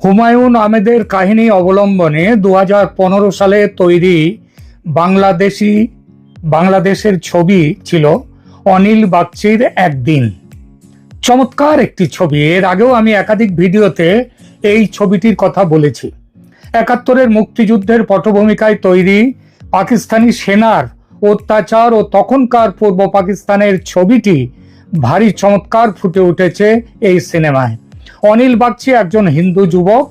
হুমায়ুন আহমেদের কাহিনী অবলম্বনে দু হাজার পনেরো সালে তৈরি বাংলাদেশি, বাংলাদেশের ছবি ছিল অনিল বাগচির একদিন। চমৎকার একটি ছবি। এর আগেও আমি একাধিক ভিডিওতে এই ছবিটির কথা বলেছি। একাত্তরের মুক্তিযুদ্ধের পটভূমিকায় তৈরি পাকিস্তানি সেনার অত্যাচার ও তখনকার পূর্ব পাকিস্তানের ছবিটি ভারী চমৎকার ফুটে উঠেছে এই সিনেমায়। অনিল বাগচি একজন হিন্দু যুবক।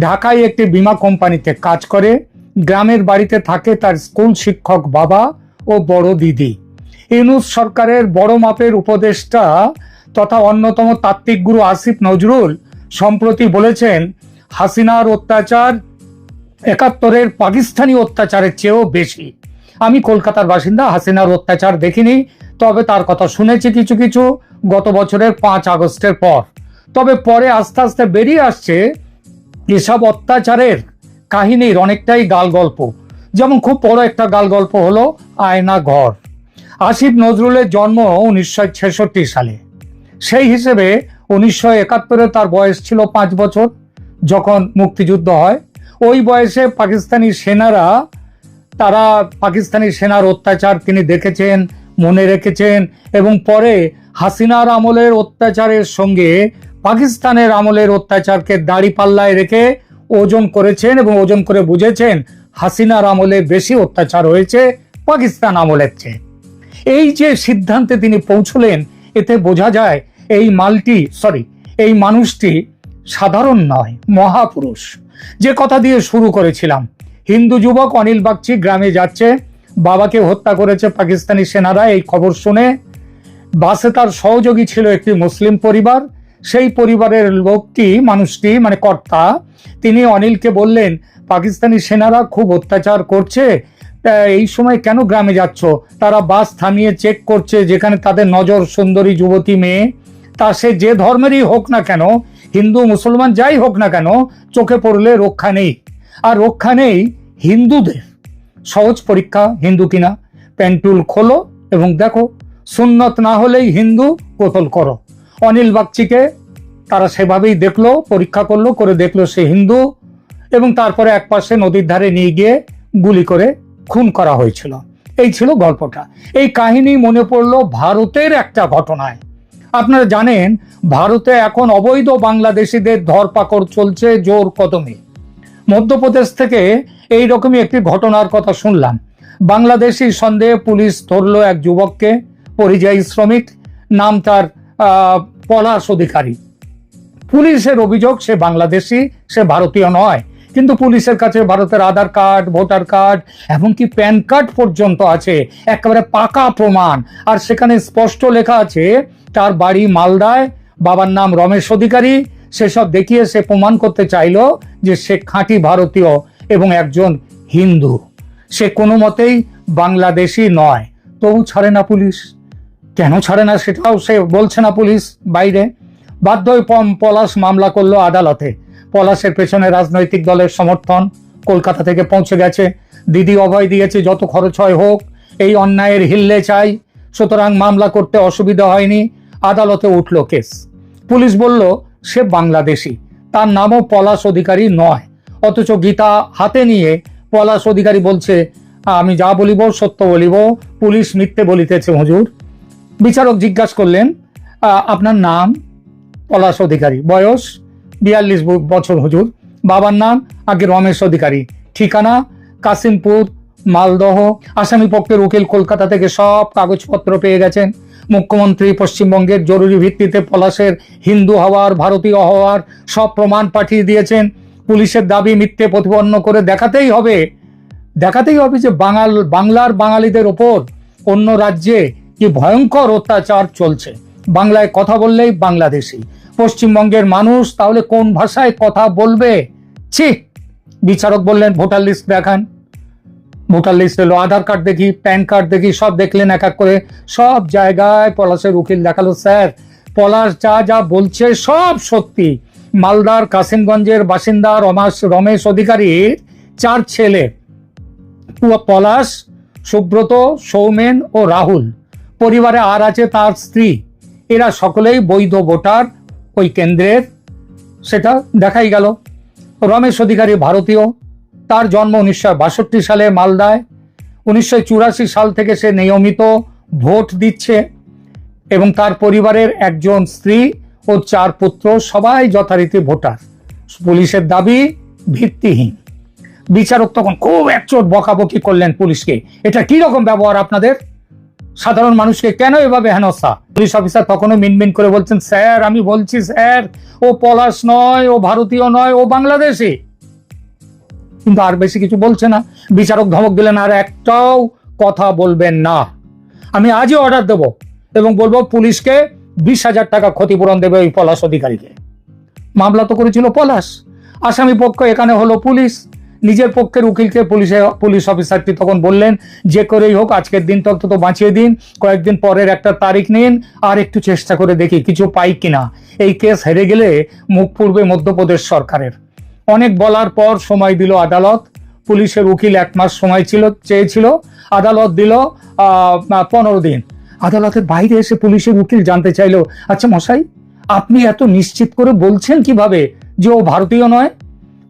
ঢাকায় একটি বীমা কোম্পানিতে কাজ করে। গ্রামের বাড়িতে থাকে তার স্কুল শিক্ষক বাবা ও বড় দিদি। ইউনুস সরকারের বড় মাপের উপদেষ্টা তথা অন্যতম তাত্ত্বিক গুরু আসিফ নজরুল সম্প্রতি বলেছেন, হাসিনার অত্যাচার একাত্তরের পাকিস্তানি অত্যাচারের চেয়েও বেশি। আমি কলকাতার বাসিন্দা, হাসিনার অত্যাচার দেখিনি, তবে তার কথা শুনেছি কিছু কিছু। গত বছরের পাঁচ আগস্টের পর। তবে পরে আস্তে আস্তে বেরিয়ে আসছে এসব অত্যাচারের কাহিনীর অনেকটাই গাল গল্প যেমন খুব বড় একটা গাল গল্প হলো আয়না ঘর। আসিফ নজরুলের জন্ম উনিশশো ছেষট্টি সালে। সেই হিসেবে উনিশশো একাত্তরে তার বয়স ছিল পাঁচ বছর যখন মুক্তিযুদ্ধ হয়। ওই বয়সে পাকিস্তানি সেনারা, তারা পাকিস্তানি সেনার অত্যাচার তিনি দেখেছেন, মনে রেখেছেন এবং পরে হাসিনার আমলের অত্যাচারের সঙ্গে পাকিস্তানের আমলের অত্যাচারকে দাড়ি পাল্লায় রেখে ওজন করেছেন এবং ওজন করে বুঝেছেন হাসিনার আমলে বেশি অত্যাচার হয়েছে পাকিস্তান আমলের চেয়ে। এই যে সিদ্ধান্তে তিনি পৌঁছলেন, এতে বোঝা যায় এই মালটি সরি এই মানুষটি সাধারণ নয়, মহাপুরুষ। যে কথা দিয়ে শুরু করেছিলাম, হিন্দু যুবক অনিল বাগচি গ্রামে যাচ্ছে, বাবাকে হত্যা করেছে পাকিস্তানি সেনারা, এই খবর শুনে। বাসে তার সহযোগী ছিল একটি মুসলিম পরিবার সেই পরিবারের লোকটি, মানুষটি মানে কর্তা, তিনি অনিলকে বললেন, পাকিস্তানি সেনারা খুব অত্যাচার করছে এই সময় কেন গ্রামে যাচ্ছ? তারা বাস থামিয়ে চেক করছে, যেখানে তাদের নজর সুন্দরী যুবতী মেয়ে। তা সে যে ধর্মেরই হোক না কেন, হিন্দু, মুসলমান যাই হোক না কেন, চোখে পড়লে রক্ষা নেই। আর রক্ষা নেই হিন্দুদের। সহজ পরীক্ষা, হিন্দু কিনা? প্যান্টুল খোলো এবং দেখো, সুন্নত না হলেই হিন্দু কোতল করো। অনিল বাগচিকে তারা সেভাবেই দেখল, পরীক্ষা করল, করে দেখল সে হিন্দু এবং তারপরে এক পাশে নদীর ধারে নিয়ে গিয়ে গুলি করে খুন করা হয়েছিল। এই ছিল গল্পটা। এই কাহিনী মনে পড়ল ভারতের একটা ঘটনায়। আপনারা জানেন, ভারতে এখন অবৈধ বাংলাদেশিদের ধরপাকড় চলছে জোর কদমে। মধ্যপ্রদেশ থেকে এই রকমই একটি ঘটনার কথা শুনলাম। বাংলাদেশি সন্দেহে পুলিশ ধরলো এক যুবককে, পরিযায়ী শ্রমিক, নাম তার পলাশ অধিকারী। পুলিশের অভিযোগ, সে বাংলাদেশি, সে ভারতীয় নয়। কিন্তু পুলিশের কাছে ভারতের আধার কার্ড, ভোটার কার্ড, এমনকি প্যান কার্ড পর্যন্ত আছে। একেবারে পাকা প্রমাণ। আর সেখানে স্পষ্ট লেখা আছে, তার বাড়ি মালদায়, বাবার নাম রমেশ অধিকারী। সেসব দেখিয়ে সে প্রমাণ করতে চাইলো যে সে খাঁটি ভারতীয় এবং একজন হিন্দু। সে কোনো মতেই বাংলাদেশি নয়। তবু ছাড়ে না পুলিশ। কেন ছাড়ে না সেটাও সে বলছে না পুলিশ বাইরে। বাধ্য হয়ে পলাশ মামলা করল আদালতে। পলাশের পেছনে রাজনৈতিক দলের সমর্থন। কলকাতা থেকে পৌঁছে গেছে। দিদি অভয় দিয়েছে, যত খরচ হয় হোক, এই অন্যায়ের হিল্লে চাই। সুতরাং মামলা করতে অসুবিধা হয়নি। আদালতে উঠল কেস। পুলিশ বলল, সে বাংলাদেশি। তার নামও পলাশ অধিকারী নয়। অথচ গীতা হাতে নিয়ে পলাশ অধিকারী বলছে, আমি যা বলিব সত্য বলিব। পুলিশ মিথ্যে বলিতেছে, হুজুর। বিচারক জিজ্ঞাসা করলেন আপনার নাম? পলাশ অধিকারী। বয়স? বিয়াল্লিশ বছর, হুজুর। বাবার নাম? আগে রমেশ অধিকারী। ঠিকানা? কাসিমপুর মালদহ। আসামি পক্ষের উকিল কলকাতা থেকে সব কাগজপত্র পেয়ে গেছেন। মুখ্যমন্ত্রী পশ্চিমবঙ্গের জরুরি ভিত্তিতে পলাশের হিন্দু হওয়ার, ভারতীয় হওয়ার সব প্রমাণ পাঠিয়ে দিয়েছেন। পুলিশের দাবি মিথ্যে প্রতিপন্ন করে দেখাতেই হবে। দেখাতেই হবে যে বাঙাল বাংলার বাঙালিদের ওপর অন্য রাজ্যে কি ভয়ঙ্কর অত্যাচার চলছে। বাংলায় কথা বললেই বাংলাদেশি। পশ্চিমবঙ্গের মানুষ তাহলে কোন ভাষায় কথা বলবে? ছি, বিচারক বললেন, ভোটার লিস্ট দেখান। ভোটার লিস্ট এলো, আধার কার্ড দেখি, প্যান কার্ড দেখি, সব দেখলেন এক এক করে। সব জায়গায় পলাশের উকিল দেখাল, স্যার, পলাশ যা যা বলছে সব সত্যি। মালদার কাসিমগঞ্জের বাসিন্দা রমাস রমেশ অধিকারীর চার ছেলে। পলাশ, সুব্রত, সৌমেন ও রাহুল। পরিবারে আর আছে তার স্ত্রী। এরা সকলেই বৈধ ভোটার ওই কেন্দ্রের। সেটা দেখাই গেল। রমেশ অধিকারী ভারতীয়। তার জন্ম উনিশশো বাষট্টি সালে মালদায়। উনিশশো চুরাশি সাল থেকে সে নিয়মিত ভোট দিচ্ছে এবং তার পরিবারের একজন স্ত্রী ও চার পুত্র সবাই যথারীতি ভোটার। পুলিশের দাবি ভিত্তিহীন। বিচারক তখন খুব একচোট বকাবকি করলেন পুলিশকে। এটা কি রকম ব্যবহার আপনাদের? সাধারণ মানুষকে কেন এভাবে হেনস্থা? পুলিশ অফিসার তখনও মিনমিন করে বলছেন, স্যার, আমি বলছি, স্যার, ও পলাশ নয়, ও ভারতীয় নয়, ও বাংলাদেশি। কিন্তু আর বেশি কিছু বলছে না। বিচারক ধমক দিলেন, আর একটাও কথা বলবেন না। আমি আজই অর্ডার দেব এবং বলব পুলিশকে বিশ হাজার টাকা ক্ষতিপূরণ দেবে ওই পলাশ অধিকারীকে। মামলা তো করেছিল পলাশ। আসামি পক্ষ এখানে হলো পুলিশ। নিজের পক্ষের উকিলকে পুলিশে, পুলিশ অফিসারটি তখন বললেন, যে করেই হোক, আজকের দিন তো বাঁচিয়ে দিন। কয়েকদিন পরের একটা তারিখ নিন, আর একটু চেষ্টা করে দেখি কিছু পাই কিনা। এই কেস হেরে গেলে মুখ পূর্বে মধ্যপ্রদেশ সরকারের। অনেক বলার পর সময় দিল আদালত। পুলিশের উকিল এক মাস সময় ছিল, চেয়েছিল। আদালত দিল পনেরো দিন। আদালতের বাইরে এসে পুলিশের উকিল জানতে চাইলো আচ্ছা মশাই, আপনি এত নিশ্চিত করে বলছেন কীভাবে যে ও ভারতীয় নয়?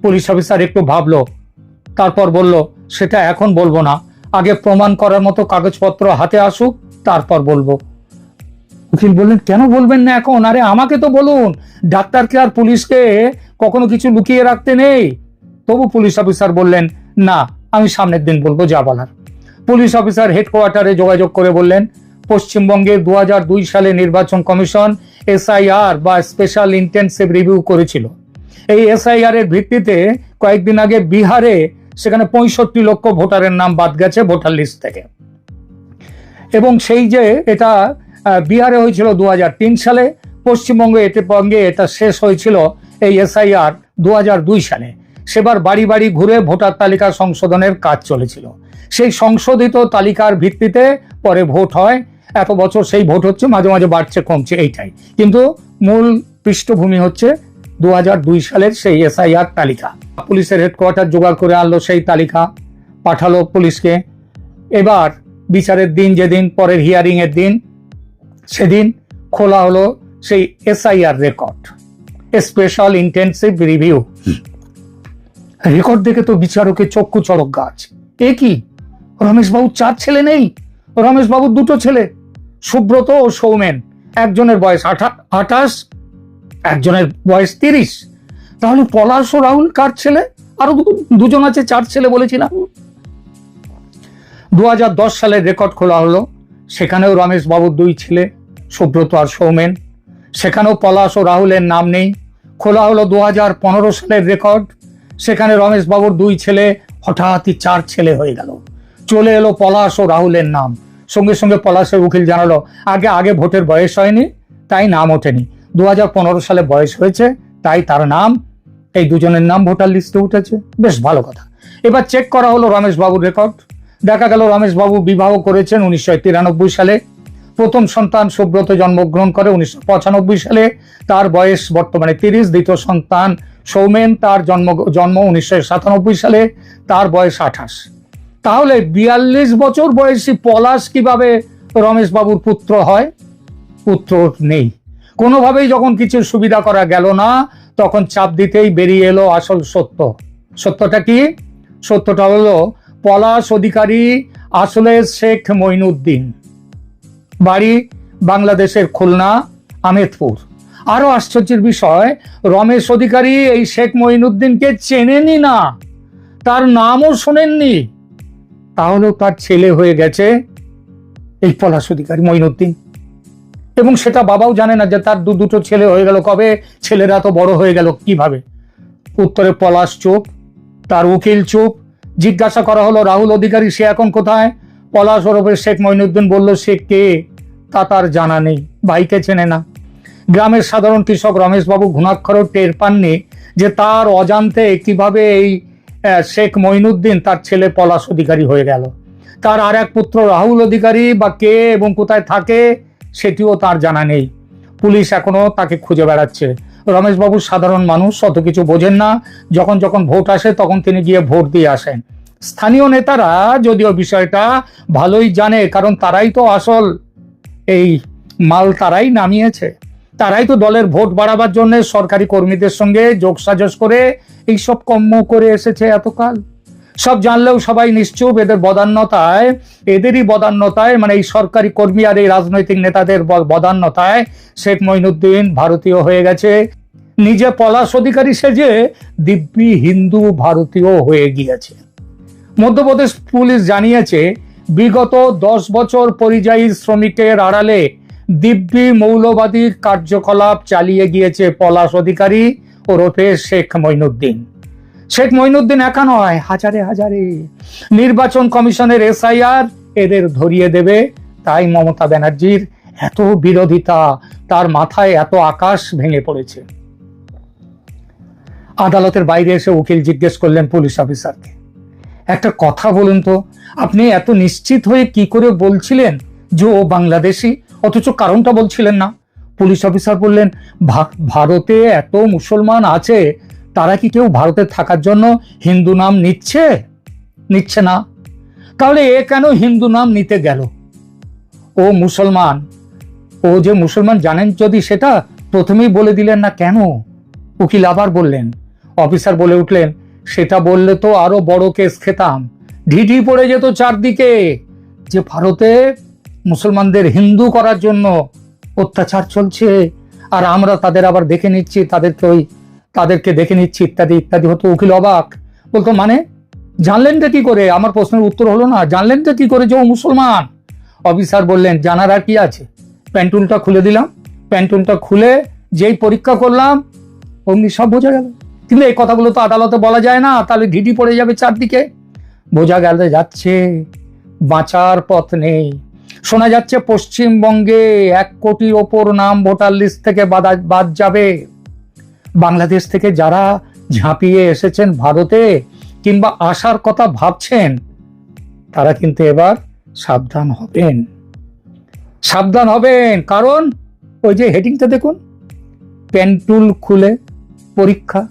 পুলিশ অফিসার একটু ভাবলো, তারপর বলল, সেটা এখন বলব না। আগে প্রমাণ করার মতো কাগজপত্র হাতে আসুক, তারপর বলব। উকিল বললেন, কেন বলবেন না এখন? আরে আমাকে তো বলুন, ডাক্তারকে আর পুলিশকে কখনো কিছু লুকিয়ে রাখতে নেই। তবু পুলিশ অফিসার বললেন, না, আমি সামনের দিন বলব যা বলার। পুলিশ অফিসার হেডকোয়ার্টারে যোগাযোগ করে বললেন পশ্চিমবঙ্গে দু হাজার দুই সালে নির্বাচন কমিশন এসআইআর বা স্পেশাল ইন্টেন্সিভ রিভিউ করেছিল। এই এসআইআর এর ভিত্তিতে কয়েকদিন আগে বিহারে সেখানে পঁয়ষট্টি লক্ষ ভোটারের নাম বাদ গেছে ভোটার লিস্ট থেকে। এবং সেই যে এটা বিহারে হয়েছিল দু হাজার তিন সালে, পশ্চিমবঙ্গে এতে বঙ্গে এটা শেষ হয়েছিল এই এসআইআর দু হাজার দুই সালে। সেবার বাড়ি বাড়ি ঘুরে ভোটার তালিকা সংশোধনের কাজ চলেছিল। সেই সংশোধিত তালিকার ভিত্তিতে পরে ভোট হয়। এত বছর সেই ভোট হচ্ছে, মাঝে মাঝে বাড়ছে, কমছে এইটাই। কিন্তু মূল পৃষ্ঠভূমি হচ্ছে দু হাজার দুই সালের সেই এসআইআর তালিকা। পুলিশের হেডকোয়ার্টার জোগাড় করে আনলো সেই তালিকা, পাঠালো পুলিশকে। এবার বিচারের দিন যেদিন, পরের হিয়ারিং এর দিন, সেদিন খোলা হলো সেই SIR record special intensive review record দেখে তো বিচারকের চক্ষু চড়ক গাছ। এ কি? রমেশবাবুর চার ছেলে নেই? রমেশবাবুর দুটো ছেলে। সুব্রত ও সৌমেন, একজনের বয়স আঠা আঠাশ একজনের বয়স তিরিশ। তাহলে পলাশ ও রাহুল কার ছেলে? আরও দুজন আছে, চার ছেলে বলেছিলাম। দু সালের রেকর্ড খোলা হলো। সেখানেও রমেশ বাবুর দুই ছেলে, সুব্রত আর সৌমেন। সেখানেও পলাশ ও রাহুলের নাম নেই। খোলা হলো দু হাজার পনেরো সালের রেকর্ড। সেখানে রমেশ বাবুর দুই ছেলে, হঠাৎই চার ছেলে হয়ে গেল। চলে এলো পলাশ ও রাহুলের নাম। সঙ্গে সঙ্গে পলাশের উকিল জানালো, আগে আগে ভোটের বয়স হয়নি, তাই নাম ওঠেনি। দু হাজার পনেরো সালে বয়স হয়েছে, তাই তার নাম, এই দুজনের নাম ভোটার লিস্টে উঠেছে। বেশ ভালো কথা। এবার চেক করা হলো রমেশ বাবুর রেকর্ড দেখা গেল রমেশ বাবু বিবাহ করেছেন উনিশশো তিরানব্বই সালে। প্রথম সন্তান সুব্রত জন্মগ্রহণ করে উনিশশো পঁচানব্বই সালে। তার বয়স বর্তমানে তিরিশ। দ্বিতীয় সন্তান সৌমেন, তার জন্ম জন্ম উনিশশো সাতানব্বই সালে। তার বয়স আঠাশ। তাহলে বিয়াল্লিশ বছর বয়সী পলাশ কীভাবে রমেশ বাবুর পুত্র হয়? পুত্র নেই। কোনোভাবেই যখন কিছু সুবিধা করা গেল না, তখন চাপ দিতেই বেরিয়ে এলো আসল সত্য। সত্যটা কি? সত্যটা হলো পলাশ অধিকারী আসলে শেখ মঈনুদ্দিন। বাড়ি বাংলাদেশের খুলনা, আমেদপুর। আরও আশ্চর্যের বিষয়, রমেশ অধিকারী এই শেখ মঈনুদ্দিনকে চেনেনি না। তার নামও শোনেননি। তাহলেও তার ছেলে হয়ে গেছে এই পলাশ অধিকারী মঈনুদ্দিন। এবং সেটা বাবাও জানে না যে তার দু দুটো ছেলে হয়ে গেল। কবে ছেলেরা তো বড় হয়ে গেল? কীভাবে? উত্তরে পলাশ চুপ তার উকিল চুপ জিজ্ঞাসা করা হলো, রাহুল অধিকারী, সে এখন কোথায়? পলাশ ওরফে শেখ মঈনুদ্দিন বলল, সে কে? তা তার জানা নেই, ভাইকে চেনে না। গ্রামের সাধারণ কৃষক রমেশবাবু ঘুণাক্ষরও টের পাননি যে তার অজান্তে কীভাবে এই শেখ মঈনুদ্দিন তার ছেলে পলাশ অধিকারী হয়ে গেল। তার আর এক পুত্র রাহুল অধিকারী বা কে এবং কোথায় থাকে সেটিও তার জানা নেই। পুলিশ এখনও তাকে খুঁজে বেড়াচ্ছে। রমেশবাবু সাধারণ মানুষ, অত কিছু বোঝেন না। যখন যখন ভোট আসে, তখন তিনি গিয়ে ভোট দিয়ে আসেন। স্থানীয় নেতারা যদিও বিষয়টা ভালোই জানে, কারণ তারাই তো আসল। এই মাল তারাই নামিয়েছে। তারাই তো দলের ভোট বাড়াবার জন্য সরকারি কর্মীদের সঙ্গে যোগসাজস করে এইসব কর্ম করে এসেছে এতকাল। সব জানলেও সবাই নিশ্চুপ, এদের বদান্যতায়, এদেরই বদান্যতায় মানে এই সরকারি কর্মী আর এই রাজনৈতিক নেতাদের বদান্যতায় শেখ মঈনুদ্দিন ভারতীয় হয়ে গেছে। নিজে পলাশ অধিকারী সেজে দিব্যি হিন্দু ভারতীয় হয়ে গিয়েছে। মধ্যপ্রদেশ পুলিশ জানিয়েছে, বিগত দশ বছর পরিযায়ী শ্রমিকের আড়ালে দিব্যি মৌলবাদী কার্যকলাপ চালিয়ে গিয়েছে পলাশ অধিকারী ওরফে শেখ মঈনুদ্দিন। শেখ মঈনুদ্দিন একা নয়, হাজারে হাজারে। নির্বাচন কমিশনের এসআইআর এদের ধরিয়ে দেবে। তাই মমতা ব্যানার্জির এত বিরোধিতা, তার মাথায় এত আকাশ ভেঙে পড়েছে। আদালতের বাইরে এসে উকিল জিজ্ঞেস করলেন পুলিশ অফিসারকে। একটা কথা বলুন তো, আপনি এত নিশ্চিত হয়ে কি করে বলছিলেন যে ও বাংলাদেশি? অথচ কারণটা বলছিলেন না। পুলিশ অফিসার বললেন ভারতে এত মুসলমান আছে তারা কি কেউ ভারতে থাকার জন্য হিন্দু নাম নিচ্ছে? নিচ্ছে না। তাহলে এ কেন হিন্দু নাম নিতে গেল? ও মুসলমান। ও যে মুসলমান, জানেন যদি সেটা? প্রথমেই বলে দিলেন না কেন? উকিল আবার বললেন, অফিসার বলে উঠলেন, সেটা বললে তো আরও বড় কেস খেতাম। ঢিঢি পড়ে যেত চারদিকে। যে ভারতে মুসলমানদের হিন্দু করার জন্য অত্যাচার চলছে, আর আমরা তাদের আবার দেখে নিচ্ছি, তাদেরকে ওই তাদেরকে দেখে নিচ্ছি, ইত্যাদি ইত্যাদি। হতো উকিল অবাক। বলতো মানে জানলেনটা কি করে? আমার প্রশ্নের উত্তর হলো না। জানলেনটা কি করে যে ও মুসলমান? অফিসার বললেন, জানার আর কি আছে? প্যান্টুলটা খুলে দিলাম। প্যান্টুলটা খুলে যেই পরীক্ষা করলাম, অমনি সব বোঝা গেল। কিন্তু এই কথাগুলো তো আদালতে বলা যায় না। তাহলে ঢিডি পড়ে যাবে চারদিকে। বোঝা গেল যাচ্ছে, বাঁচার পথ নেই। শোনা যাচ্ছে পশ্চিমবঙ্গে এক কোটির ওপর নাম ভোটার লিস্ট থেকে বাদ যাবে। বাংলাদেশ থেকে যারা ঝাঁপিয়ে এসেছেন ভারতে কিংবা আসার কথা ভাবছেন, তারা কিন্তু এবার সাবধান হবেন। সাবধান হবেন, কারণ ওই যে হেডিংটা দেখুন, পেন্টুল খুলে পরীক্ষা।